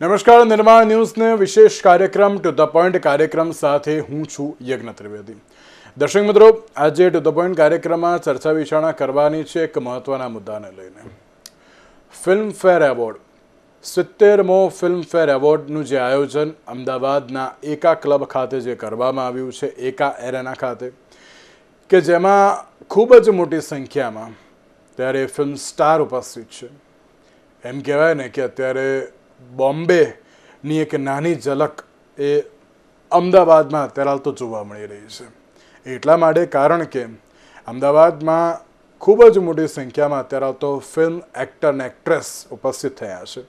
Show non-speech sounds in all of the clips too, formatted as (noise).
નમસ્કાર, નિર્માણ ન્યૂઝને વિશેષ કાર્યક્રમ ટુ ધ પોઈન્ટ કાર્યક્રમ સાથે હું છું યજ્ઞ ત્રિવેદી. દર્શક મિત્રો, આજે ટુ ધ પોઈન્ટ કાર્યક્રમમાં ચર્ચા વિચારણા કરવાની છે એક મહત્વના મુદ્દાને લઈને. Filmfare award. સિત્તેરમો ફિલ્મફેર એવોર્ડનું જે આયોજન અમદાવાદના એકા ક્લબ ખાતે જે કરવામાં આવ્યું છે, એકા એરેના ખાતે, કે જેમાં ખૂબ જ મોટી સંખ્યામાં ત્યારે ફિલ્મ સ્ટાર ઉપસ્થિત છે. એમ કહેવાય ને કે અત્યારે બોમ્બેની એક નાની ઝલક એ અમદાવાદમાં અત્યારે હાલ જોવા મળી રહી છે. એટલા માટે કારણ કે અમદાવાદમાં ખૂબ જ મોટી સંખ્યામાં અત્યારે હાલ ફિલ્મ એક્ટર અને એક્ટ્રેસ ઉપસ્થિત થયા છે.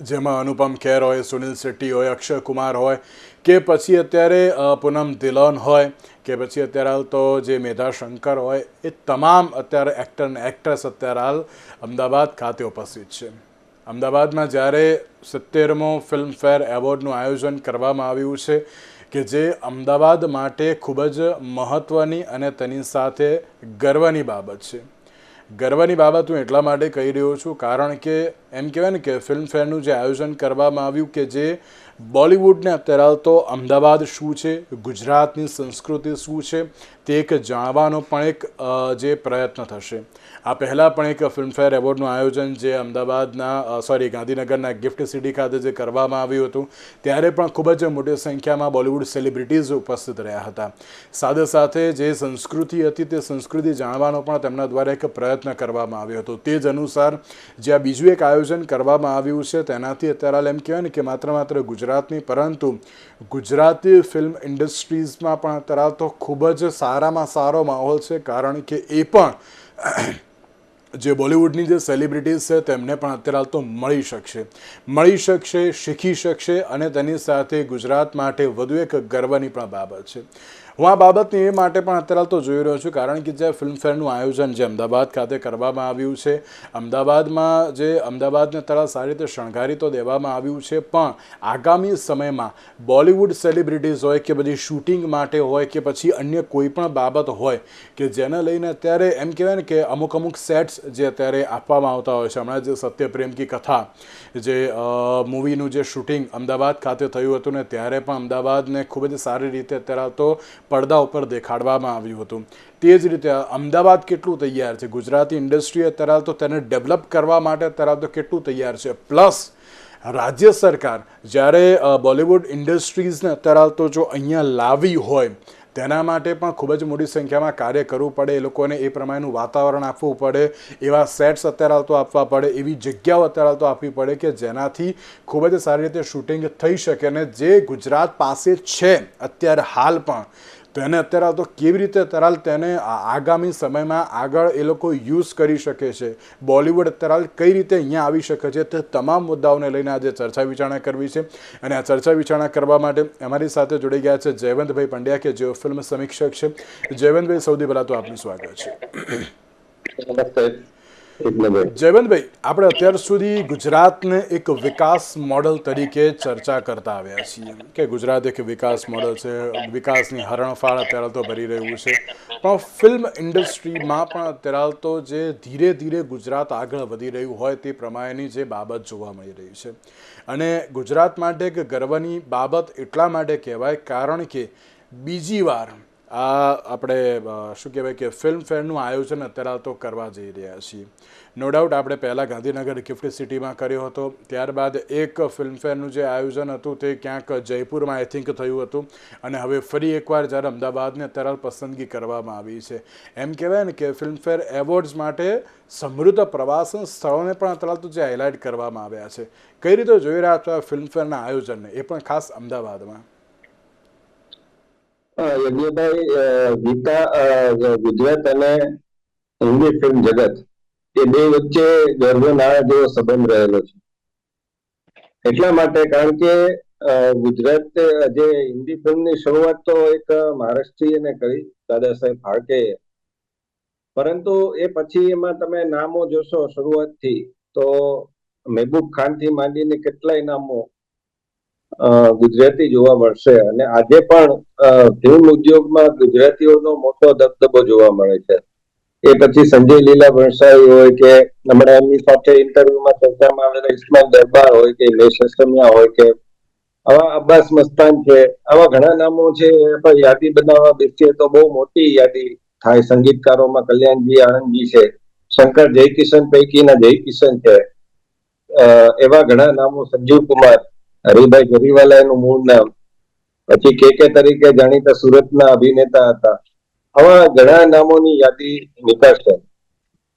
જેમાં અનુપમ ખેર હોય, સુનિલ શેટ્ટી હોય, અક્ષય કુમાર હોય, કે પછી અત્યારે પૂનમ દિલોન હોય, કે પછી અત્યારે હાલ તો જે મેધા શંકર હોય, એ તમામ અત્યારે એક્ટર અને એક્ટ્રેસ અત્યારે હાલ અમદાવાદ ખાતે ઉપસ્થિત છે. અમદાવાદમાં જ્યારે સિત્તેરમો ફિલ્મફેર એવોર્ડનું આયોજન કરવામાં આવ્યું છે કે જે અમદાવાદ માટે ખૂબ જ મહત્ત્વની અને તેની સાથે ગર્વની બાબત છે. ગર્વની બાબત હું એટલા માટે કહી રહ્યો છું કારણ કે એમ કહેવાય ને કે ફિલ્મફેરનું જે આયોજન કરવામાં આવ્યું કે જે બોલિવૂડને અત્યારે તો અમદાવાદ શું છે? ગુજરાતની સંસ્કૃતિ શું છે? તે એક જાણવાનો પણ એક જે પ્રયત્ન થશે. આ પહેલાં પણ એક ફિલ્મફેર એવોર્ડનું આયોજન જે અમદાવાદના સોરી, ગાંધીનગરના ગિફ્ટ સિટી ખાતે જે કરવામાં આવ્યું હતું, ત્યારે પણ ખૂબ જ મોટી સંખ્યામાં બોલિવૂડ સેલિબ્રિટીઝ ઉપસ્થિત રહ્યા હતા. સાથે સાથે જે સંસ્કૃતિ હતી તે સંસ્કૃતિ જાણવાનો પણ તેમના દ્વારા એક પ્રયત્ન કરવામાં આવ્યો હતો. તે જ અનુસાર જે આ બીજું એક આયોજન કરવામાં આવ્યું છે, તેનાથી અત્યારે એમ કહેવાય ને કે માત્ર માત્ર ગુજરાતની, પરંતુ ગુજરાતી ફિલ્મ ઇન્ડસ્ટ્રીઝમાં પણ અત્યારે તો ખૂબ જ સારામાં સારો માહોલ છે, કારણ કે એ પણ જે બોલિવૂડની જે સેલિબ્રિટીઝ છે, તેમને પણ અત્યારે તો મળી શકશે. મળી શકશે, શીખી શકશે અને તેની સાથે ગુજરાત માટે વધુ એક ગર્વની પણ બાબત છે. હું આ બાબતને એ માટે પણ અત્યારે તો જોઈ રહ્યો છું, કારણ કે જે ફિલ્મફેરનું આયોજન જે અમદાવાદ ખાતે કરવામાં આવ્યું છે, અમદાવાદમાં જે અમદાવાદને તરફ સારી રીતે શણગારી તો દેવામાં આવ્યું છે, પણ આગામી સમયમાં બોલિવૂડ સેલિબ્રિટીઝ હોય કે બધી શૂટિંગ માટે હોય કે પછી અન્ય કોઈ પણ બાબત હોય કે જેને લઈને અત્યારે એમ કહેવાય ને કે અમુક અમુક સેટ્સ જે અત્યારે આપવામાં આવતા હોય છે, હમણાં જે સત્યપ્રેમ કી કથા જે મૂવીનું જે શૂટિંગ અમદાવાદ ખાતે થયું હતું ને, ત્યારે પણ અમદાવાદને ખૂબ જ સારી રીતે અત્યારે તો પડદા ઉપર દેખાડવામાં આવ્યું હતું. તે જ રીતે અમદાવાદ કેટલું તૈયાર છે? ગુજરાતી ઇન્ડસ્ટ્રી અત્યારે તો તેને ડેવલપ કરવા માટે અત્યારે તો કેટલું તૈયાર છે? પ્લસ, રાજ્ય સરકાર જ્યારે બોલિવૂડ ઇન્ડસ્ટ્રીઝને અત્યારે તો જો અહીંયા લાવી હોય તેના માટે પણ ખૂબ જ મોટી સંખ્યામાં કાર્ય કરવું પડે, એ લોકોને એ પ્રમાણેનું વાતાવરણ આપવું પડે, એવા સેટ્સ અત્યારે હાલ તો આપવા પડે, એવી જગ્યાઓ અત્યારે હાલ તો આપવી પડે કે જેનાથી ખૂબ જ સારી રીતે શૂટિંગ થઈ શકે અને જે ગુજરાત પાસે છે અત્યારે હાલ પણ. તેને અત્યારે તો કેવી રીતે અત્યારે તેને આગામી સમયમાં આગળ એ લોકો યુઝ કરી શકે છે? બોલિવૂડ અત્યારે કઈ રીતે અહીંયા આવી શકે છે? તે તમામ મુદ્દાઓને લઈને આજે ચર્ચા વિચારણા કરવી છે. અને આ ચર્ચા વિચારણા કરવા માટે અમારી સાથે જોડી ગયા છે જયવંતભાઈ પંડ્યા કે જેઓ ફિલ્મ સમીક્ષક છે. જયવંતભાઈ, સૌથી પહેલાં તો આપનું સ્વાગત છે. જયવંતભાઈ, આપણે અત્યાર સુધી ગુજરાતને એક વિકાસ મોડલ તરીકે ચર્ચા કરતા આવ્યા છીએ. કે ગુજરાત એક વિકાસ મોડલ છે, વિકાસની હરણફાળ અત્યારે તો ભરી રહ્યું છે. પણ ફિલ્મ ઇન્ડસ્ટ્રીમાં પણ અત્યારે તો જે ધીરે ધીરે ગુજરાત આગળ વધી રહ્યું હોય તે પ્રમાણેની જે બાબત જોવા મળી રહી છે. અને ગુજરાત માટે એક ગર્વની બાબત એટલા માટે કહેવાય, કારણ કે બીજી વાર આ આપણે શું કહેવાય કે ફિલ્મ ફેરનું આયોજન અત્યારે તો કરવા જઈ રહ્યા છીએ. નો ડાઉટ આપણે પહેલાં ગાંધીનગર ગિફ્ટ સિટીમાં કર્યો હતો. ત્યારબાદ એક ફિલ્મ ફેરનું જે આયોજન હતું તે ક્યાંક જયપુરમાં આઈ થિંક થયું હતું. અને હવે ફરી એકવાર જ્યારે અમદાવાદને અત્યારે પસંદગી કરવામાં આવી છે. એમ કહેવાય ને કે ફિલ્મફેર એવોર્ડ્સ માટે સમૃદ્ધ પ્રવાસન સ્થળોને પણ અત્યારે તો જે હાઇલાઇટ કરવામાં આવ્યા છે. કઈ રીતે જોઈ રહ્યા છો આ ફિલ્મફેરના આયોજનને? એ પણ ખાસ અમદાવાદમાં. યજ્ઞભાઈ ગીતા ગુજરાત અને હિન્દી ફિલ્મ જગત, એ બે વચ્ચે ગર્ભના જેવો સંબંધ રહેલો છે. એટલા માટે કારણ કે ગુજરાત જે હિન્દી ફિલ્મની શરૂઆત તો એક મહારાષ્ટ્રીયને કરી, દાદા સાહેબ ફાળકે. પરંતુ એ પછી એમાં તમે નામો જોશો શરૂઆતથી, તો મહેબૂબ ખાનથી માંડીને કેટલાય નામો ગુજરાતી જોવા મળશે અને આજે પણ ફિલ્મ ઉદ્યોગમાં ગુજરાતીઓનો મોટો દબદબો જોવા મળે છે. એ પછી સંજય લીલા ભણસાઈ હોય કે હમણાં એમની સાથે ઇન્ટરવ્યુમાં ચર્ચામાં આવેલા ઇસ્માઇલ દરબાર હોય કે લેશ અસમિયા હોય કે આવા અબ્બાસ મસ્તાન છે, આવા ઘણા નામો છે પણ યાદી બનાવવા બેસીએ તો બહુ મોટી યાદી થાય. સંગીતકારોમાં કલ્યાણજી આનંદજી છે, શંકર જયકિશન પૈકીના જયકિશન છે. એવા ઘણા નામો સંજીવ કુમાર હરિભાઈ ગરીવાલા એનું મૂળ નામ. પછી કે કે તરીકે જાણીતા સુરતના અભિનેતા હતા. આવા ઘણા નામોની યાદી નીકળશે.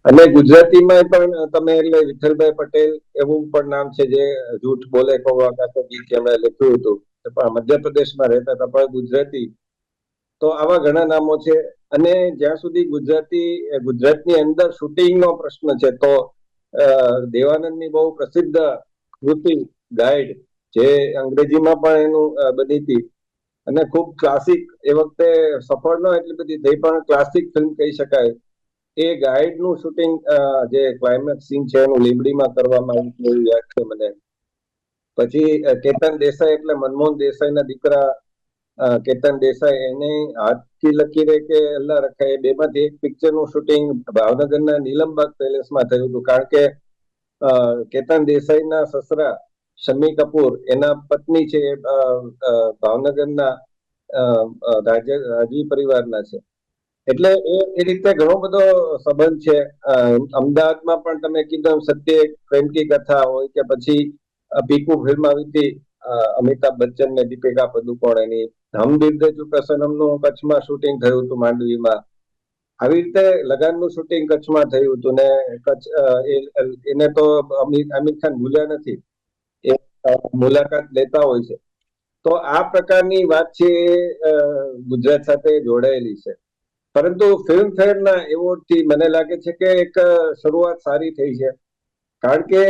અને ગુજરાતીમાં પણ તમે એટલે વિઠ્ઠલભાઈ પટેલ એવું પણ નામ છે જે જૂઠ બોલે લખ્યું હતું. પણ મધ્યપ્રદેશમાં રહેતા હતા, પણ ગુજરાતી. તો આવા ઘણા નામો છે. અને જ્યાં સુધી ગુજરાતી ગુજરાતની અંદર શૂટિંગનો પ્રશ્ન છે, તો દેવાનંદની બહુ પ્રસિદ્ધ કૃતિ ગાઈડ જે અંગ્રેજીમાં પણ એનું બની હતી. અને ખૂબ ક્લાસિક એ વખતે સફળ ન એટલી બધી થઈ, પણ ક્લાસિક ફિલ્મ કહી શકાય. એ ગાઈડનું શૂટિંગ જે ક્લાઇમેક્સ સીન છે, એનું લીંબડીમાં કરવામાં આવ્યું એવું યાદ છે મને. પછી કેતન દેસાઈ એટલે મનમોહન દેસાઈના દીકરા કેતન દેસાઈ, એને હાથથી લકીરે કે અલ્લા રખાય બે બેમાંથી એક પિક્ચરનું શૂટિંગ ભાવનગરના નીલમબાગ પેલેસમાં થયું હતું. કારણ કે કેતન દેસાઈના સસરા શમી કપૂર, એના પત્ની છે ભાવનગરના રાજ પરિવારના છે. એટલે એ એ રીતે ઘણો બધો સંબંધ છે. અમદાવાદમાં પણ તમે કીધું સત્ય પ્રેમ કી કથા હોય કે પછી પીકુ ફિલ્મ આવી હતી અમિતાભ બચ્ચન ને દીપિકા પદુકોણ એની ધમ દિલ દે કચ્છમાં શૂટિંગ થયું હતું માંડવીમાં. આવી રીતે લગાનનું શૂટિંગ કચ્છમાં થયું હતું ને કચ્છ એને તો અમિત ખાન ભૂલ્યા નથી. મુલાકાત લેતા હોય છે. તો આ પ્રકારની વાત છે ગુજરાત સાથે જોડાયેલી છે. પરંતુ ફિલ્મ ફેરના એવોર્ડથી મને લાગે છે કે એક શરૂઆત સારી થઈ છે. કારણ કે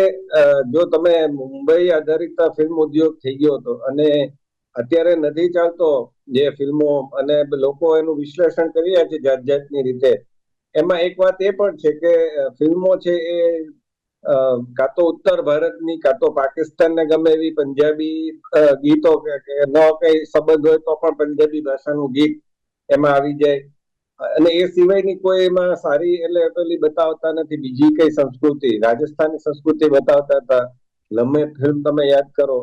જો તમે મુંબઈ આધારિત ફિલ્મ ઉદ્યોગ થઈ ગયો હતો અને અત્યારે નથી ચાલતો જે ફિલ્મો અને લોકો એનું વિશ્લેષણ કરી રહ્યા છે જાત જાતની રીતે, એમાં એક વાત એ પણ છે કે ફિલ્મો છે એ કાં તો ઉત્તર ભારતની, કાં તો પાકિસ્તાનને ગમે એવી પંજાબી ગીતો કે ન કઈ સંબંધ હોય તો પણ પંજાબી ભાષાનું ગીત એમાં આવી જાય. અને એ સિવાયની કોઈ એમાં સારી એટલે પેલી બતાવતા નથી. બીજી કઈ સંસ્કૃતિ, રાજસ્થાની સંસ્કૃતિ બતાવતા હતા. લમ્હે ફિલ્મ તમે યાદ કરો.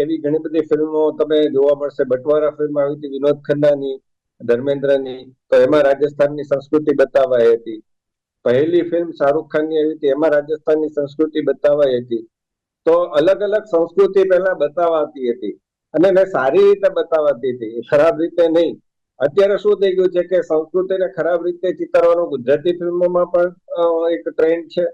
એવી ઘણી બધી ફિલ્મો તમે જોવા મળશે. બટવારા ફિલ્મ આવી હતી વિનોદ ખન્નાની, ધર્મેન્દ્રની. તો એમાં રાજસ્થાનની સંસ્કૃતિ બતાવાઈ હતી. પહેલી ફિલ્મ શાહરૂખ ખાનની આવી હતી, એમાં રાજસ્થાનની સંસ્કૃતિ બતાવાઈ હતી. તો અલગ અલગ સંસ્કૃતિ પહેલા બતાવાતી હતી અને એને સારી રીતે બતાવાતી હતી ખરાબ રીતે નહીં. અત્યારે શું થઈ ગયું છે કે સંસ્કૃતિને ખરાબ રીતે ચિતારવાનું ગુજરાતી ફિલ્મોમાં પણ એક ટ્રેન્ડ છે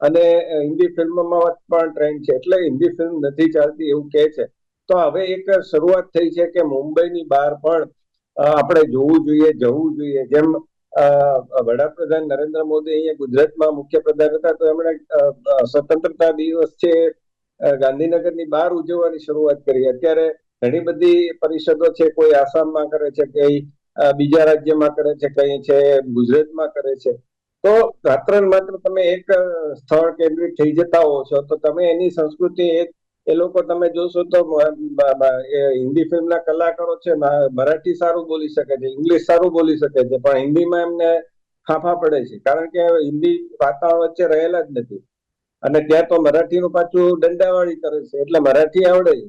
અને હિન્દી ફિલ્મોમાં પણ ટ્રેન્ડ છે. એટલે હિન્દી ફિલ્મ નથી ચાલતી એવું કહે છે. તો હવે એક શરૂઆત થઈ છે કે મુંબઈની બહાર પણ આપણે જોવું જોઈએ, જવું જોઈએ. જેમ વડાપ્રધાન નરેન્દ્ર મોદી અહીંયા ગુજરાતમાં મુખ્ય પ્રધાન હતા, તો એમણે સ્વતંત્રતા દિવસ છે ગાંધીનગરની બહાર ઉજવવાની શરૂઆત કરી. અત્યારે ઘણી બધી પરિષદો છે, કોઈ આસામમાં કરે છે, કઈ બીજા રાજ્યમાં કરે છે, કઈ છે, ગુજરાતમાં કરે છે. તો માત્ર માત્ર તમે એક સ્થળ કેન્દ્રિત થઈ જતા હો છો, તો તમે એની સંસ્કૃતિ એક એ લોકો તમે જોશો તો હિન્દી ફિલ્મના કલાકારો છે મરાઠી સારું બોલી શકે છે, ઇંગ્લિશ સારું બોલી શકે છે, પણ હિન્દીમાં એમને ફાંફા પડે છે. કારણ કે હિન્દી વાતાવરણ વચ્ચે રહેલા જ નથી. અને ત્યાં તો મરાઠીનું પાછું દંડાવાળી કરે છે, એટલે મરાઠી આવડે છે.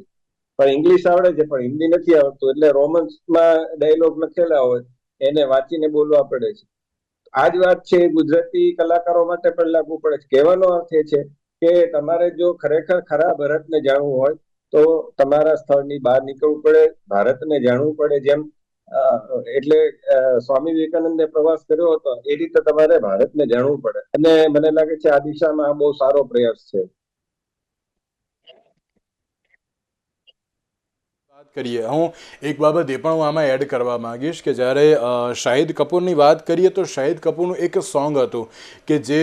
પણ ઇંગ્લિશ આવડે છે, પણ હિન્દી નથી આવડતું. એટલે રોમન્સમાં ડાયલોગ લખેલા હોય, એને વાંચીને બોલવા પડે છે. આ જ વાત છે ગુજરાતી કલાકારો માટે પણ લાગુ પડે છે. કહેવાનો અર્થ એ છે કે તમારે જો ખરેખર ખરા ભારતને જાણવું હોય, તો તમારા સ્થળની બહાર નીકળવું પડે, ભારતને જાણવું પડે. જેમ એટલે સ્વામી વિવેકાનંદે પ્રવાસ કર્યો હતો, એ રીતે તમારે ભારતને જાણવું પડે. અને મને લાગે છે આ દિશામાં આ બહુ સારો પ્રયાસ છે વાત કરીએ. હું એક બાબત એ પણ હું આમાં એડ કરવા માગીશ કે જ્યારે શાહિદ કપૂરની વાત કરીએ તો શાહિદ કપૂરનું એક સોંગ હતું કે જે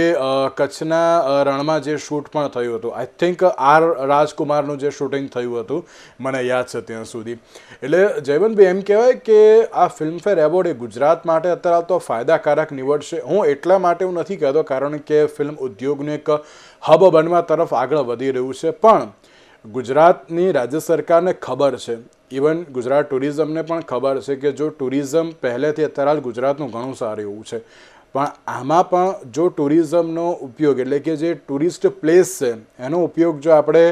કચ્છના રણમાં જે શૂટ પણ થયું હતું. આઈ થિંક આર રાજકુમારનું જે શૂટિંગ થયું હતું, મને યાદ છે ત્યાં સુધી. એટલે જયવંતભાઈ, એમ કહેવાય કે આ ફિલ્મફેર એવોર્ડ એ ગુજરાત માટે અત્યારે તો ફાયદાકારક નીવડશે. હું એટલા માટે હું નથી કહેતો, કારણ કે ફિલ્મ ઉદ્યોગનું એક હબ બનવા તરફ આગળ વધી રહ્યું છે. પણ ગુજરાતની રાજ્ય સરકારને ખબર છે ઇવન ગુજરાત ટુરિઝમને પણ ખબર છે કે જો ટુરિઝમ પહેલેથી અત્યારે ગુજરાતનું ઘણું સારું એવું છે. પણ આમાં પણ જો ટુરિઝમનો ઉપયોગ એટલે કે જે ટુરિસ્ટ પ્લેસ છે, એનો ઉપયોગ જો આપણે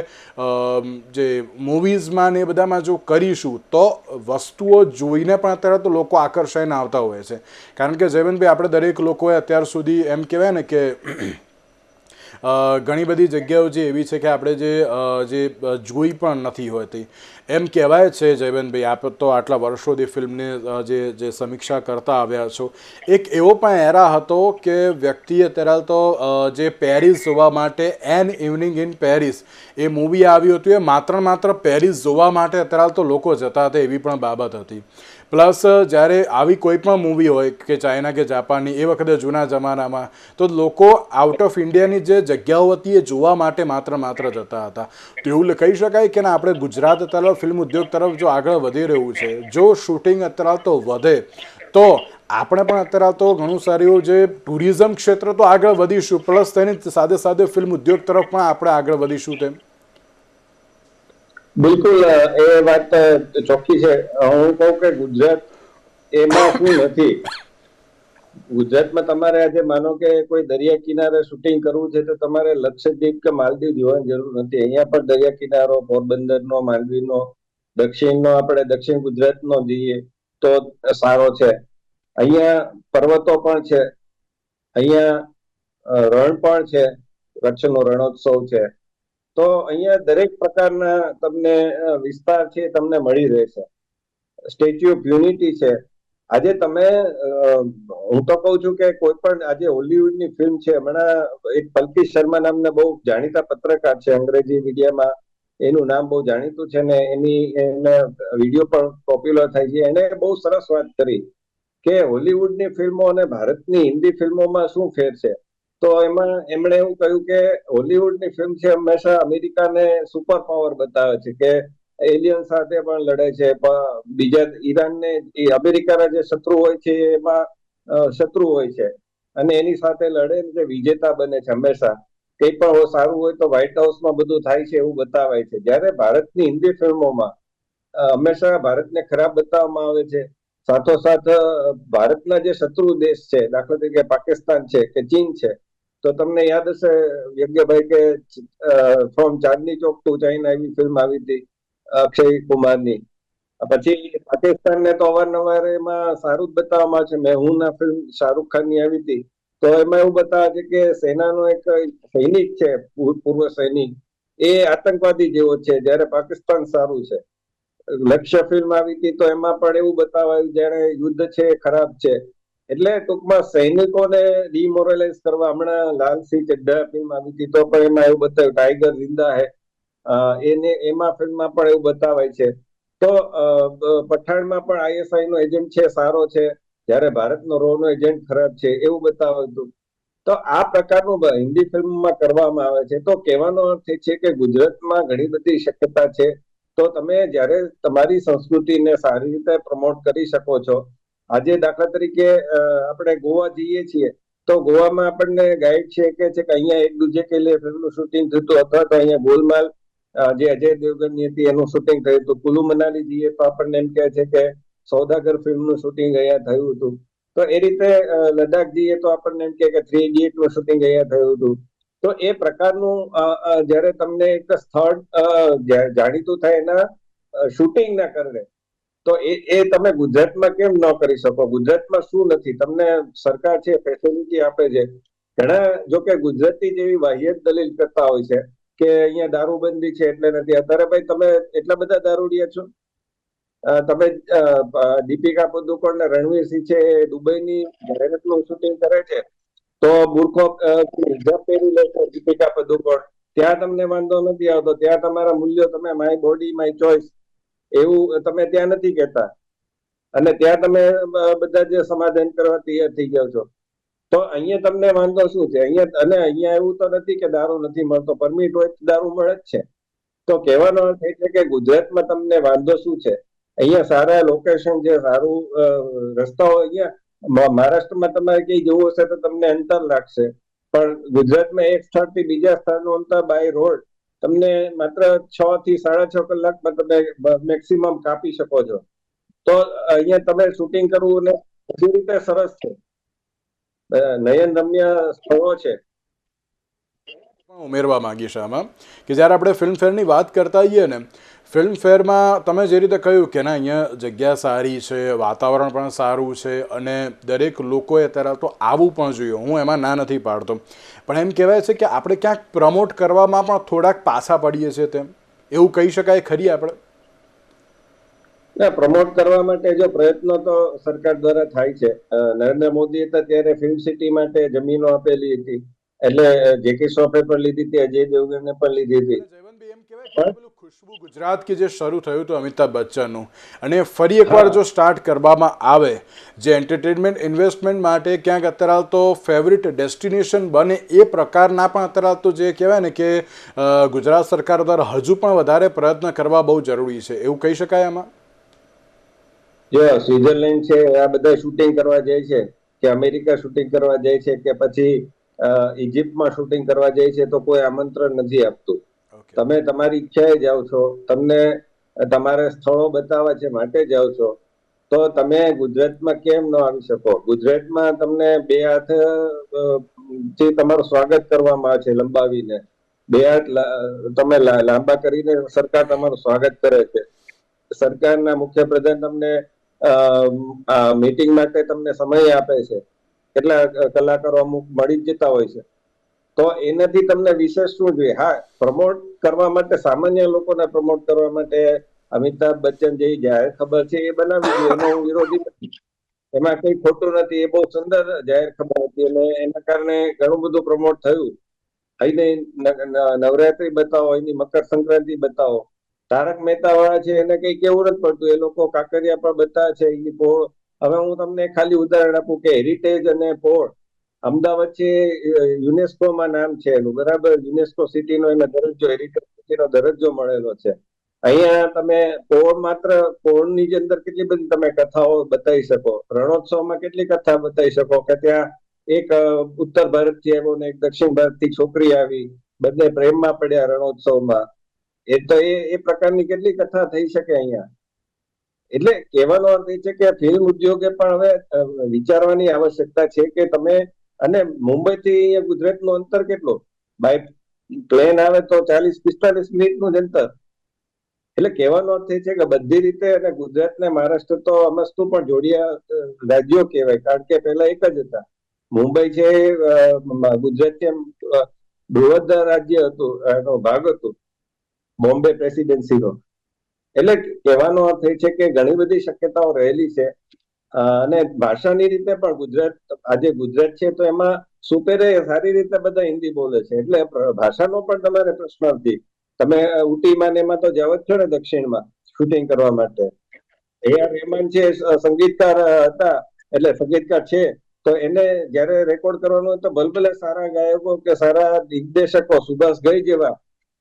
જે મૂવીઝમાં ને બધામાં જો કરીશું, તો વસ્તુઓ જોઈને પણ અત્યારે તો લોકો આકર્ષાઈને આવતા હોય છે. કારણ કે જયવંતભાઈ, આપણે દરેક લોકોએ અત્યાર સુધી એમ કહેવાય ને કે ઘણી બધી જગ્યાઓ જે એવી છે કે આપણે જે જે જોઈ પણ નથી હોતી. એમ કહેવાય છે, જયબેનભાઈ, આપ તો આટલા વર્ષોથી ફિલ્મને જે જે સમીક્ષા કરતા આવ્યા છો. એક એવો પણ એરા હતો કે વ્યક્તિએ અત્યારે તો જે પેરિસ જોવા માટે, એન ઇવનિંગ ઇન પેરિસ, એ મૂવી આવ્યું હતું એ માત્ર માત્ર પેરિસ જોવા માટે અત્યારે તો લોકો જતા હતા એવી પણ બાબત હતી. પ્લસ, જ્યારે આવી કોઈ પણ મૂવી હોય કે ચાઇના કે જાપાનની, એ વખતે જૂના જમાનામાં, તો લોકો આઉટ ઓફ ઇન્ડિયાની જે જગ્યાઓ હતી એ જોવા માટે માત્ર માત્ર જતા હતા. તો એવું કહી શકાય કે ના, આપણે ગુજરાત તરફ, ફિલ્મ ઉદ્યોગ તરફ જો આગળ વધી રહ્યું છે, જો શૂટિંગ અત્યારે તો વધે, તો આપણે પણ અત્યારે તો ઘણું સારું જે ટુરિઝમ ક્ષેત્ર તો આગળ વધીશું, પ્લસ તેની સાથે સાથે ફિલ્મ ઉદ્યોગ તરફ પણ આપણે આગળ વધીશું તેમ. બિલકુલ એ વાત ચોખ્ખી છે. હું કહું કે ગુજરાત એમાં શું નથી. ગુજરાતમાં તમારે આજે માનો કે કોઈ દરિયા કિનારે શૂટિંગ કરવું છે તો તમારે લક્ષદ્વીપ કે માલદીવ જવાની જરૂર નથી. અહીંયા પણ દરિયા કિનારો, પોરબંદરનો માંડવીનો દક્ષિણનો આપણે દક્ષિણ ગુજરાતનો જઈએ તો સારો છે. અહીંયા પર્વતો પણ છે. અહીંયા રણ પણ છે. કચ્છનો રણોત્સવ છે. તો અહીંયા દરેક પ્રકારના તમને વિસ્તાર છે તમને મળી રહેશે. સ્ટેચ્યુ ઓફ યુનિટી છે. આજે તમે હું તો કહું છું કે કોઈ પણ આજે હોલીવુડની ફિલ્મ છે, હમણાં એક પલ્કી શર્મા નામના બહુ જાણીતા પત્રકાર છે, અંગ્રેજી મીડિયામાં. એનું નામ બહુ જાણીતું છે ને એની, એને વીડિયો પણ પોપ્યુલર થાય છે. એને બહુ સરસ વાત કરી કે હોલીવુડની ફિલ્મો અને ભારતની હિન્દી ફિલ્મોમાં શું ફેર છે? તો એમાં એમણે એવું કહ્યું કે હોલીવુડની ફિલ્મ છે હંમેશા અમેરિકાને સુપર પાવર બતાવે છે કે એલિયન સાથે પણ લડે છે બીજા ઈરાનને ને અમેરિકાના જે શત્રુ હોય છે એમાં શત્રુ હોય છે. અને એની સાથે લડે ને વિજેતા બને છે હંમેશા. કંઈ પણ સારું હોય તો વ્હાઇટ હાઉસમાં બધું થાય છે એવું બતાવાય છે. જ્યારે ભારતની હિન્દી ફિલ્મોમાં હંમેશા ભારતને ખરાબ બતાવવામાં આવે છે. સાથોસાથ ભારતના જે શત્રુ દેશ છે, દાખલા તરીકે પાકિસ્તાન છે કે ચીન છે તો તમને યાદ હશે, યજ્ઞભાઈ, કે from Chandni Chowk to China એવી ફિલ્મ આવી હતી, અક્ષય કુમારની. પછી પાકિસ્તાનને તો અવારનવાર એમાં સારું જ બતાવવામાં છે. મેં હું ના ફિલ્મ શાહરુખ ખાનની આવી હતી, તો એમાં એવું બતાવે છે કે સેનાનો એક સૈનિક છે પૂર્વ સૈનિક. એ આતંકવાદી જેવો છે, જ્યારે પાકિસ્તાન સારું છે. લક્ષ્ય ફિલ્મ આવી હતી, તો એમાં પણ એવું બતાવાયું, જયારે યુદ્ધ છે, ખરાબ છે એટલે ટૂંકમાં સૈનિકોને ડિમોરલાઇઝ કરવા, હમણાં લાલસિંહ ચડ્ઢા ફિલ્મ આવી હતી, તો પણ એમાં એવું બતાવ્યું ટાઈગર જિંદા હે. એને, એમાં ફિલ્મમાં પણ એવું બતાવાય છે. તો પઠાણમાં પણ આઈએસઆઈ નો એજન્ટ છે, સારો છે. જ્યારે ભારતનો રો નો એજન્ટ ખરાબ છે, એવું બતાવ્યું હતું. તો આ પ્રકારનું હિન્દી ફિલ્મમાં કરવામાં આવે છે. તો કહેવાનો અર્થ એ છે કે ગુજરાતમાં ઘણી બધી શક્યતા છે. તો તમે જ્યારે તમારી સંસ્કૃતિને સારી રીતે પ્રમોટ કરી શકો છો આજે દાખલા તરીકે આપણે ગોવા જઈએ છીએ, તો ગોવામાં આપણને ગાઈડ છે કે છે કે અહીંયા એક દૂજે કે લે ફિલ્મનું શૂટિંગ થયું અથવા તો અહીંયા ગોલમાલ જે અજય દેવગનની હતી એનું શૂટિંગ થયું હતું. કુલુ મનાલી જઈએ તો આપણને એમ કહે છે કે સૌદાગર ફિલ્મનું શૂટિંગ અહીંયા થયું હતું. તો એ રીતે લદ્દાખ જઈએ તો આપણને એમ કે થ્રી ઇડિયટનું શૂટિંગ અહીંયા થયું હતું. તો એ પ્રકારનું જ્યારે તમને એક સ્થળ જાણીતું થાય એના શૂટિંગ ના કારણે તો એ એ તમે ગુજરાતમાં કેમ ન કરી શકો? ગુજરાતમાં શું નથી? તમને સરકાર છે ફેસિલિટી આપે છે. ઘણા, જો કે ગુજરાતી જેવી વાહ્યત દલીલ કરતા હોય છે કે અહીંયા દારૂબંધી છે એટલે નથી. અત્યારે ભાઈ તમે એટલા બધા દારૂડિયા છો? તમે દીપિકા પદુકોણ ને રણવીરસિંહ છે, એ દુબઈની જાહેરાતનું શૂટિંગ કરે છે. તો બુરખો હિજાબ પહેરી લે છે દીપિકા પદુકોણ. ત્યાં તમને વાંધો નથી આવતો. ત્યાં તમારા મૂલ્યો તમે માય બોડી માય ચોઇસ એવું તમે ત્યાં નથી કહેતા. અને ત્યાં તમે બધા જે સમાધાન કરવા તૈયાર થઈ જાવ છો. તો અહીંયા તમને વાંધો શું છે? અહીંયા, અને અહીંયા એવું તો નથી કે દારૂ નથી મળતો. પરમિટ હોય તો દારૂ મળે જ છે. તો કહેવાનો અર્થ એ છે કે ગુજરાતમાં તમને વાંધો શું છે? અહીંયા સારા લોકેશન જે સારું રસ્તાઓ અહીંયા. મહારાષ્ટ્રમાં તમારે ક્યાંય જવું હશે તો તમને અંતર લાગશે. પણ ગુજરાતમાં એક સ્થળથી બીજા સ્થળનું અંતર બાય રોડ તમને માત્ર છ થી સાડા છ કલાકમાં તમે મેક્સિમમ કાપી શકો છો. તો અહીંયા તમે શૂટિંગ કરવું ને બધી રીતે સરસ છે. નયન રમ્ય સ્થળો છે. પણ ઉમેરવા માંગીશ આમાં, કે જ્યારે આપણે ફિલ્મફેરની વાત કરતા હોઈએ ને ફિલ્મફેરમાં તમે જે રીતે કહ્યું કે ના, અહીંયા જગ્યા સારી છે, વાતાવરણ પણ સારું છે, અને દરેક લોકોએ અત્યારે તો આવવું પણ જોઈએ, હું એમાં ના નથી પાડતો. પણ એમ કહેવાય છે કે આપણે ક્યાંક પ્રમોટ કરવામાં પણ થોડાક પાછા પડીએ છીએ તેમ. એવું કહી શકાય ખરી આપણે? ના પ્રમોટ કરવા માટે જો પ્રયત્નો તો સરકાર દ્વારા થાય છે. નરેન્દ્ર મોદીએ તો ત્યારે ફિલ્મ સિટી માટે જમીનો આપેલી હતી. એટલે જેકે શ્રોફે પણ લીધી હતી અજય દેવગણને પણ લીધી હતી. ખુશ્બુ ગુજરાત કે જે શરૂ થયું હતું અમિતાભ બચ્ચનનું. અને ફરી એકવાર જો સ્ટાર્ટ કરવામાં આવે જે એન્ટરટેનમેન્ટ ઇન્વેસ્ટમેન્ટ માટે ક્યાંક અત્યારે હાલ તો ફેવરિટ ડેસ્ટિનેશન બને એ પ્રકારના પણ અત્યારે હાલ તો જે કહેવાય ને કે ગુજરાત સરકાર દ્વારા હજુ પણ વધારે પ્રયત્ન કરવા બહુ જરૂરી છે. એવું કહી શકાય આમાં? જો સ્વિટરલેન્ડ છે આ બધા શૂટિંગ કરવા જાય છે કે અમેરિકા શૂટિંગ કરવા જાય છે કે પછી ઇજિપ્તમાં શૂટિંગ કરવા જાય છે તો કોઈ આમંત્રણ નથી આપતું. તમે તમારી ઈચ્છાએ જાઓ છો તમને તમારે સ્થળો બતાવવા છે માટે જાઓ છો તો તમે ગુજરાતમાં કેમ ન આવી શકો? ગુજરાતમાં તમને બે હાથથી તમારું સ્વાગત કરવામાં આવે છે લંબાવીને બે હાથ તમે લાંબા કરીને સરકાર તમારું સ્વાગત કરે છે. સરકારના મુખ્યપ્રધાન તમને મીટિંગ માટે તમને સમય આપે છે. કેટલા કલાકારો અમુક મળી જતા હોય છે. તો એનાથી તમને વિશેષ શું જોઈએ? હા પ્રમોટ કરવા માટે, સામાન્ય લોકોને પ્રમોટ કરવા માટે અમિતાભ બચ્ચન જે જાહેર ખબર છે, એ બનાવી દીધી. એનો હું વિરોધી એમાં કઈ ખોટું નથી, એ બહુ સુંદર જાહેર ખબર હતી અને એના કારણે ઘણું બધું પ્રમોટ થયું. અહીંની નવરાત્રી બતાવો, અહીંની મકર સંક્રાંતિ બતાવો. તારક મહેતા વાળા છે, એને કઈ કેવું નથી પડતું. એ લોકો કાંકરિયા પણ બતાવે છે એની હવે હું તમને ખાલી ઉદાહરણ આપું કે હેરિટેજ અને પોળ અમદાવાદ છે યુનેસ્કોમાં નામ છે એનું. બરાબર? યુનેસ્કો સિટી નો એને દરજ્જો હેરિટેજ સિટીનો દરજ્જો મળેલો છે. અહીંયા તમે પોળ માત્ર પોળની જ અંદર કેટલી બધી તમે કથાઓ બતાવી શકો? રણોત્સવમાં કેટલી કથા બતાવી શકો? કે ત્યાં એક ઉત્તર ભારતથી આવ્યો ને એક દક્ષિણ ભારતથી છોકરી આવી, બંને પ્રેમમાં પડ્યા રણોત્સવમાં. એ તો એ પ્રકારની કેટલી કથા થઈ શકે અહીંયા? એટલે કહેવાનો અર્થ એ છે કે ફિલ્મ ઉદ્યોગે પણ હવે વિચારવાની આવશ્યકતા છે કે તમે, અને મુંબઈ થી અહીંયા ગુજરાતનું અંતર કેટલું? બાય પ્લેન આવે તો ચાલીસ, પિસ્તાલીસ મિનિટનું જ અંતર. એટલે કહેવાનો અર્થ એ છે કે બધી રીતે અને ગુજરાત ને મહારાષ્ટ્ર તો અમસ્તુ પણ જોડિયા રાજ્યો કહેવાય. કારણ કે પહેલા એક જ હતા. મુંબઈ છે ગુજરાત છે બૃહદ રાજ્ય હતું, એનો ભાગ હતો. બોમ્બે પ્રેસિડેન્સીનો. એટલે કહેવાનો અર્થ એ છે કે ઘણી બધી શક્યતાઓ રહેલી છે. અને ભાષાની રીતે પણ ગુજરાત, આજે ગુજરાત છે તો એમાં સુપેરે સારી રીતે બધા હિન્દી બોલે છે. એટલે ભાષાનો પણ તમારે પ્રશ્ન નથી. તમે ઉટીમાં ને એમાં તો જાવ જ છો ને દક્ષિણમાં શૂટિંગ કરવા માટે. એ આર રહેમાન છે સંગીતકાર હતા, એટલે સંગીતકાર છે. તો એને જ્યારે રેકોર્ડ કરવાનું હોય તો ભલભલે સારા ગાયકો કે સારા દિગ્દર્શકો સુભાષ ગઈ જેવા,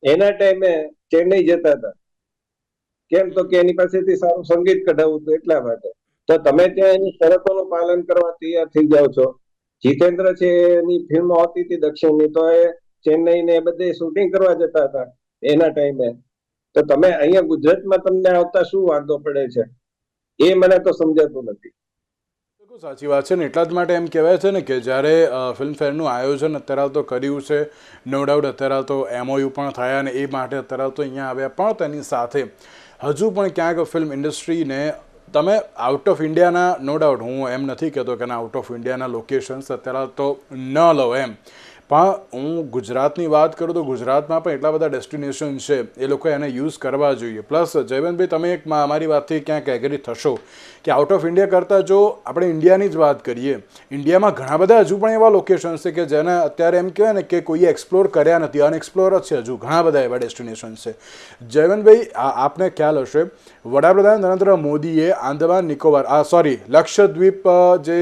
એના ટાઈમે ચેન્નઈ જતા હતા. કેમ તો કે એની પાસેથી સારું સંગીત કઢાવવું હતું એટલા માટે. તો તમે ત્યાં એની શરતોનું પાલન કરવા તૈયાર થઈ જાઓ છો. જીતેન્દ્ર છે એની ફિલ્મ આવતી હતી દક્ષિણની, તો એ ચેન્નઈ ને બધે શૂટિંગ કરવા જતા હતા એના ટાઈમે તો તમે અહીંયા ગુજરાતમાં તમને આવતા શું વાંધો પડે છે? એ મને તો સમજાતું નથી. સાચી વાત છે ને. એટલા જ માટે એમ કહેવાય છે ને કે જ્યારે ફિલ્મફેરનું આયોજન અત્યારે હાલ તો કર્યું છે. નો ડાઉટ અત્યારે હાલ તો એમઓયુ પણ થયા અને એ માટે અત્યારે તો અહીંયા આવ્યા પણ તેની સાથે હજુ પણ ક્યાંક ફિલ્મ ઇન્ડસ્ટ્રીને તમે આઉટ ઓફ ઇન્ડિયાના નો ડાઉટ હું એમ નથી કહેતો કે આઉટ ઓફ ઇન્ડિયાના લોકેશન્સ અત્યારે તો ન લો એમ. પણ હું ગુજરાતની વાત કરું તો ગુજરાતમાં પણ એટલા બધા ડેસ્ટિનેશન છે, એ લોકો એને યુઝ કરવા જોઈએ. પ્લસ જયવંતભાઈ, તમે એક અમારી વાતથી ક્યાંક એગ્રી થશો કે આઉટ ઓફ ઇન્ડિયા કરતાં જો આપણે ઇન્ડિયાની જ વાત કરીએ ઇન્ડિયામાં ઘણા બધા હજુ પણ એવા લોકેશન્સ છે કે જેને અત્યારે એમ કહેવાય ને કે કોઈએ એક્સપ્લોર કર્યા નથી અનએક્સપ્લોર જ છે હજુ ઘણા બધા એવા ડેસ્ટિનેશન છે. જયવંતભાઈ આપને ખ્યાલ હશે, વડાપ્રધાન નરેન્દ્ર મોદીએ આંદામાન નિકોબાર, આ સોરી લક્ષદ્વીપ જે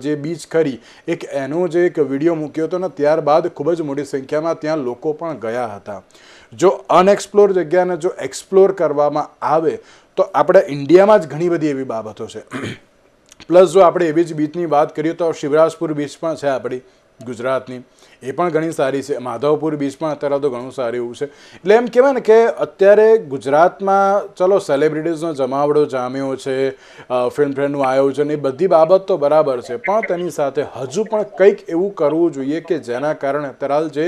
જે બીચ ખરી, એક એનો જે એક વીડિયો મૂક્યો હતો ને ત્યારબાદ ખૂબ જ મોટી સંખ્યામાં ત્યાં લોકો પણ ગયા હતા. જો અનએક્સપ્લોર જગ્યાને જો એક્સપ્લોર કરવામાં આવે, તો આપણે ઇન્ડિયામાં જ ઘણી બધી એવી બાબતો છે. (clears throat) પ્લસ જો આપણે એવી જ બીચની વાત કરીએ તો શિવરાજપુર બીચ પણ છે આપણી ગુજરાતની. એ પણ ઘણી સારી છે. માધવપુર બીચ પણ અત્યારે તો ઘણું સારું એવું છે. એટલે એમ કહેવાય ને કે અત્યારે ગુજરાતમાં ચલો સેલિબ્રિટીઝનો જમાવડો જામ્યો છે ફિલ્મ ફ્રેન્ડનું આયોજન, એ બધી બાબત તો બરાબર છે. પણ તેની સાથે હજુ પણ કંઈક એવું કરવું જોઈએ કે જેના કારણે અત્યારે હાલ જે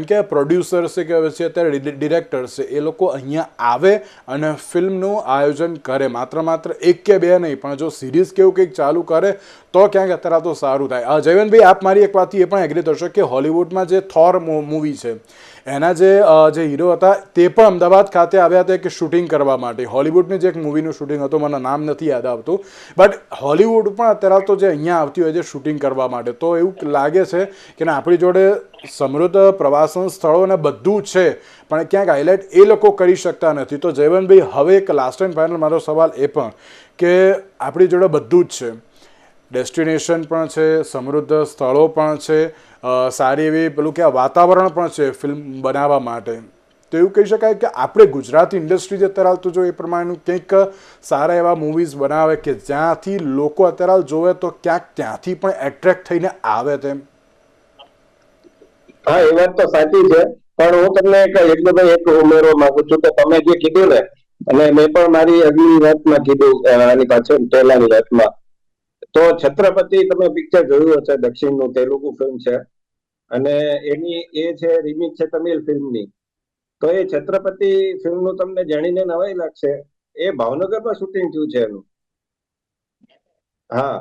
એમ કે પ્રોડ્યુસર છે કે પછી અત્યારે ડિરેક્ટર છે, એ લોકો અહીંયા આવે અને ફિલ્મનું આયોજન કરે. માત્ર માત્ર એક કે બે નહીં, પણ જો સિરીઝ કેવું કંઈક ચાલુ કરે, તો ક્યાંક અત્યારે તો સારું થાય. જયવંતભાઈ, આપ મારી એક વાતથી એ પણ એગ્રી થશો કે હોલિવૂડમાં જે થોર મૂવી છે, એના જે જે હીરો હતા, તે પણ અમદાવાદ ખાતે આવ્યા હતા કે શૂટિંગ કરવા માટે. હોલિવૂડની જે એક મૂવીનું શૂટિંગ હતું, મને નામ નથી યાદ આવતું. બટ હોલિવૂડ પણ અત્યારે તો જે અહીંયા આવતી હોય છે શૂટિંગ કરવા માટે, તો એવું લાગે છે કે આપણી જોડે સમૃદ્ધ પ્રવાસન સ્થળો ને બધું છે, પણ ક્યાંક હાઇલાઇટ એ લોકો કરી શકતા નથી. તો જયવંતભાઈ, હવે એક લાસ્ટ એન્ડ ફાઇનલ મારો સવાલ એ પણ, કે આપણી જોડે બધું જ છે. ડેસ્ટિનેશન પણ છે, સમૃદ્ધ સ્થળો પણ છે સારી એવી પેલું કે વાતાવરણ પણ છે ફિલ્મ બનાવવા માટે. તો એવું કહી શકાય કે આપણે ગુજરાતી ઇન્ડસ્ટ્રી જે અત્યારે હાલ જોઈએ એ પ્રમાણેનું કંઈક સારા એવા મૂવીઝ બનાવે કે જ્યાંથી લોકો અત્યારે હાલ જોવે તો ક્યાંક ત્યાંથી પણ એટ્રેક્ટ થઈને આવે તેમ. હા, એ વાત તો સાચી છે. પણ હું તમને એક બધા એક ઉમેરવા માંગુ છું કે તમે જે કીધું ને, અને મેં પણ મારી અગલી વાતમાં કીધું આની પાછળ, પહેલાની વાતમાં. તો છત્રપતિ તમે પિક્ચર જોયું હશે, દક્ષિણનું તેલુગુ ફિલ્મ છે. અને એની એ છે રિમિક છે તમિલ ફિલ્મની તો એ છત્રપતિ ફિલ્મનું તમને જાણીને નવાઈ લાગશે. એ ભાવનગરમાં શૂટિંગ થયું છે એનું. હા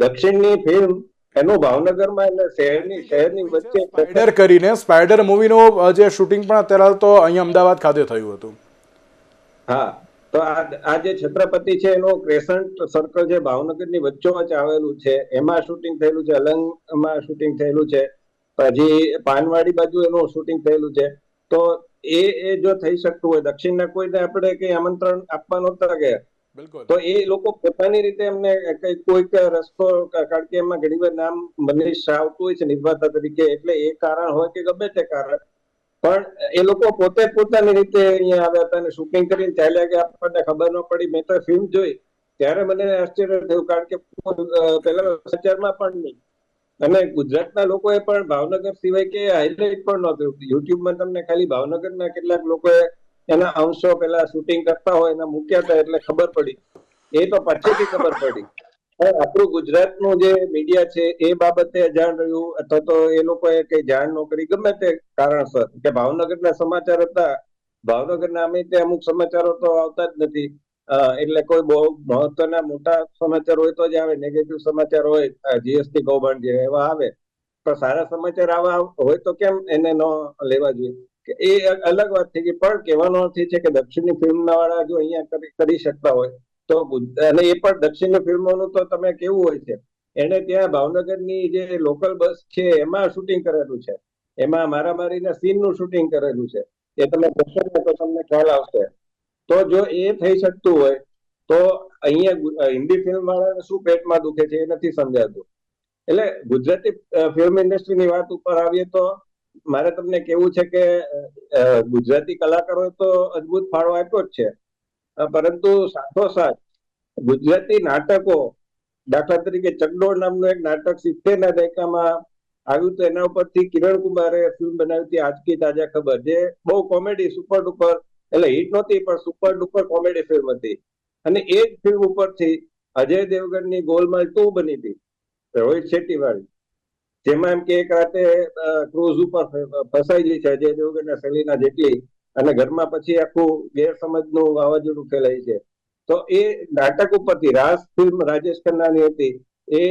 દક્ષિણની ફિલ્મ એનું ભાવનગરમાં એટલે શહેરની શહેરની વચ્ચે સ્પાઈડર કરીને સ્પાઈડર મૂવીનું જે શૂટિંગ પણ અત્યારે હાલ તો અહીંયા અમદાવાદ ખાતે થયું હતું. હા તો આ આ જે છત્રપતિ છે એનું ક્રેસન્ટ સર્કલ જે ભાવનગરની વચ્ચોવચ આવેલું છે એમાં શૂટિંગ થયેલું છે અલંગમાં શૂટિંગ થયેલું છે. પછી પાનવાડી બાજુ એનું શૂટિંગ થયેલું છે તો એ એ જો થઈ શકતું હોય દક્ષિણના કોઈને આપણે કઈ આમંત્રણ આપવાનું હતા કે તો એ લોકો પોતાની રીતે એમને કઈ કોઈક રસ્તો કારણ કે એમાં ઘણી વાર નામ મનીષ શાહ આવતું હોય છે નિર્માતા તરીકે એટલે એ કારણ હોય કે ગમે તે કારણ. પણ એ લોકો પોતે પોતાની રીતે અહીંયા આવ્યા હતા અને શૂટિંગ કરીને ચાલ્યા કે આપણને ખબર ન પડી. મેં તો ફિલ્મ જોઈ. ત્યારે મને આશ્ચર્ય થયું કારણ કે પેલા પહેલા સમાચારમાં પણ નહીં. અને ગુજરાતના લોકોએ પણ ભાવનગર સિવાય કે હાઇલાઇટ પણ નહોતું. યુટ્યુબમાં તમને ખાલી ભાવનગરના કેટલાક લોકોએ એના અંશો પેલા શૂટિંગ કરતા હોય, એના મૂક્યા હતા એટલે ખબર પડી. એ તો પછીથી ખબર પડી. પણ આપણું ગુજરાતનું જે મીડિયા છે, એ બાબતે અજાણ રહ્યું. અથવા તો એ લોકોએ કઈ જાણ ન કરી ગમે તે કારણસર. કે ભાવનગરના સમાચાર હતા. ભાવનગરના અમે ત્યાં અમુક સમાચારો તો આવતા જ નથી. એટલે કોઈ બહુ મહત્વના મોટા સમાચાર હોય તો જ આવે નેગેટિવ સમાચાર હોય જીએસટી કૌભાંડ જે એવા આવે, પણ સારા સમાચાર આવા હોય તો કેમ એને ન લેવા જોઈએ? એ અલગ વાત થઈ ગઈ પણ કહેવાનો અર્થ છે કે દક્ષિણની ફિલ્મ વાળા જો અહીંયા કરી- શકતા હોય, તો અને એ પણ દક્ષિણની ફિલ્મોનું તો તમે કેવું હોય છે, એને ત્યાં ભાવનગરની જે લોકલ બસ છે એમાં શૂટિંગ કરેલું છે, એમાં મારામારીના સીનનું શૂટિંગ કરેલું છે, એ તમે જોશો તો તમને ખ્યાલ આવશે. તો જો એ થઈ શકતું હોય, તો અહીંયા હિન્દી ફિલ્મ વાળાને શું પેટમાં દુખે છે એ નથી સમજાતું. એટલે ગુજરાતી ફિલ્મ ઇન્ડસ્ટ્રીની વાત ઉપર આવીએ તો મારે તમને કેવું છે કે ગુજરાતી કલાકારોએ તો અદભુત ફાળો આપ્યો જ છે. પરંતુ પરંતુ સાથોસાથ ગુજરાતી નાટકો, દાખલા તરીકે ચકડોળ નામનું એક નાટક સિત્તેરના દાયકામાં આવ્યું તો એના ઉપરથી કિરણ કુમારે ફિલ્મ બનાવી હતી આજકી તાજા ખબર, જે બહુ કોમેડી સુપર ડુપર એટલે હિટ નહોતી, પણ સુપર ડુપર કોમેડી ફિલ્મ હતી. અને એ જ ફિલ્મ ઉપરથી અજય દેવગનની ગોલમાલ ટુ બની હતી, રોહિત શેટ્ટી વાળી જેમાં એમ કે એક રાતે ક્રુઝ ઉપર ફસાઈ ગઈ છે અજય દેવગન અને સેલિના જેટલી, અને ઘરમાં પછી આખું ગેરસમજનું વાવાઝોડું ફેલાય છે. તો એ નાટક ઉપરથી, રાસ ફિલ્મ રાજેશ ખન્નાની હતી, એ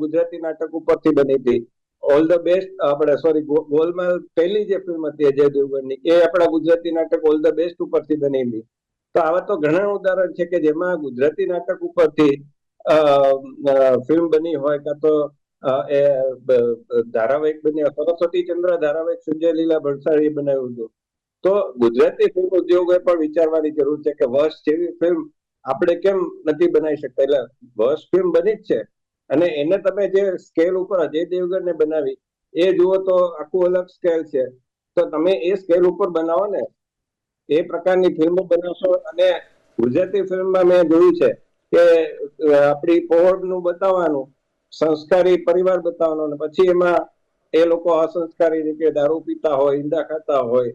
ગુજરાતી નાટક ઉપરથી બની હતી. ઓલ ધ બેસ્ટ આપણે સોરી ગોલમાલ પહેલી જે ફિલ્મ હતી, અજય દેવગનની, એ આપણા ગુજરાતી નાટક ઓલ ધ બેસ્ટ ઉપરથી બનેલી. તો આવા તો ઘણા ઉદાહરણ છે કે જેમાં ગુજરાતી નાટક ઉપરથી ફિલ્મ બની હોય કાં તો એ ધારાવાહિક બની સરસ્વતી ચંદ્ર, ધારાવાહિક સંજય લીલા ભણસાળી બનાવ્યું હતું. તો ગુજરાતી ફિલ્મ ઉદ્યોગે પણ વિચારવાની જરૂર છે કે વર્ષ જેવી ફિલ્મ આપણે કેમ નથી બનાવી શકતા? એટલે વર્ષ ફિલ્મ બની જ છે. અને એને તમે જે સ્કેલ ઉપર અજય દેવગણને બનાવી, એ જુઓ તો આખું અલગ સ્કેલ છે. તો તમે એ સ્કેલ ઉપર બનાવો ને, એ પ્રકારની ફિલ્મો બનાવશો. અને ગુજરાતી ફિલ્મમાં મેં જોયું છે કે આપણી પહોળનું બતાવવાનું, સંસ્કારી પરિવાર બતાવવાનો અને પછી એમાં એ લોકો અસંસ્કારી રીતે દારૂ પીતા હોય, ઈંડા ખાતા હોય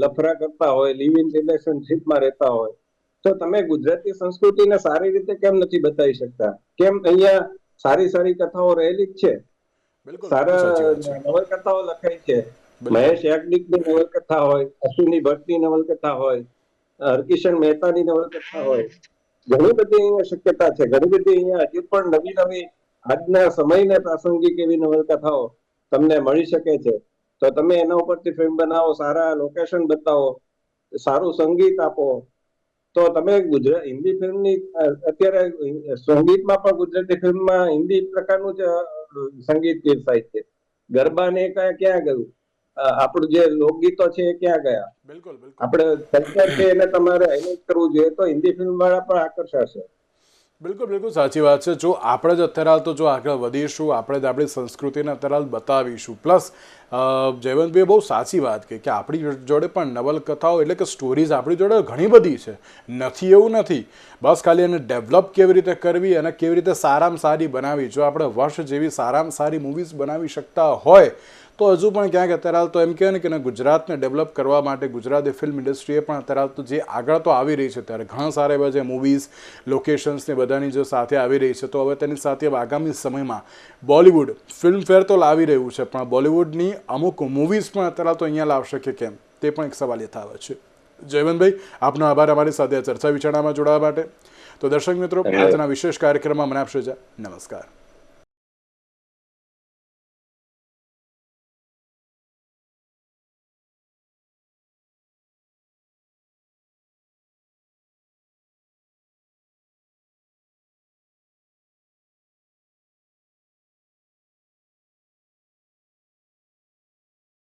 લફરા કરતા હોય લિવ ઇન રિલેશનશીપમાં રહેતા હોય. તો તમે ગુજરાતી સંસ્કૃતિને સારી રીતે કેમ નથી બતાવી શકતા? કેમ અહીંયા સારી સારી કથાઓ રહેલી જ છે. સારા નવલકથાઓ લખાઈ છે. મહેશ યાજ્ઞિકની નવલકથા હોય અશ્વિની ભટ્ટની નવલકથા હોય હરકિશન મહેતાની નવલકથા હોય. ઘણી બધી અહીંયા શક્યતા છે. ઘણી બધી અહીંયા હજી પણ નવી નવી આજના સમયને પ્રાસંગિક એવી નવલકથાઓ તમને મળી શકે છે. તો તમે એના ઉપરથી ફિલ્મ બનાવો સારા લોકેશન બતાવો સારું સંગીત આપો તો તમે ગુજરાત હિન્દી ફિલ્મની અત્યારે સંગીતમાં પણ ગુજરાતી ફિલ્મમાં હિન્દી પ્રકારનું જ સંગીત પીરસાય છે. ગરબા ને ક્યાં ક્યાં ગયું આપણું જે લોકગીતો છે એ ક્યાં ગયા? બિલકુલ આપણે કલ્ચર છે એને તમારે હાઇલાઇટ કરવું જોઈએ તો હિન્દી ફિલ્મ વાળા પણ આકર્ષાશે. બિલકુલ બિલકુલ સાચી વાત છે. જો આપણે જ અત્યારે હાલ તો જો આગળ વધીશું, આપણે જ આપણી સંસ્કૃતિને અત્યારે હાલ બતાવીશું. પ્લસ જયવંતભાઈએ બહુ સાચી વાત કહી કે આપણી જોડે પણ નવલકથાઓ એટલે કે સ્ટોરીઝ આપણી જોડે ઘણી બધી છે. નથી એવું નથી. બસ ખાલી એને ડેવલપ કેવી રીતે કરવી અને કેવી રીતે સારામાં સારી બનાવી. જો આપણે વર્ષ જેવી સારામાં સારી મૂવીઝ બનાવી શકતા હોય તો હજુ પણ ક્યાંક અત્યારે હાલ તો એમ કહેવાય ને કે ગુજરાતને ડેવલપ કરવા માટે ગુજરાતી ફિલ્મ ઇન્ડસ્ટ્રીએ પણ અત્યારે હાલ તો જે આગળ તો આવી રહી છે ત્યારે ઘણા સારા એવા જે મૂવીઝ લોકેશન્સ ને બધાની જો સાથે આવી રહી છે તો હવે તેની સાથે આગામી સમયમાં બોલિવૂડ ફિલ્મફેર તો લાવી રહ્યું છે પણ બોલિવૂડની અમુક મૂવીઝ પણ અત્યારે હાલ તો અહીંયા લાવશે કે કેમ? તે પણ એક સવાલ યથાવત છે. જયવંતભાઈ આપનો આભાર અમારી સાથે ચર્ચા વિચારણામાં જોડાવા માટે. તો દર્શક મિત્રો આજના વિશેષ કાર્યક્રમમાં મને આપશો જા નમસ્કાર.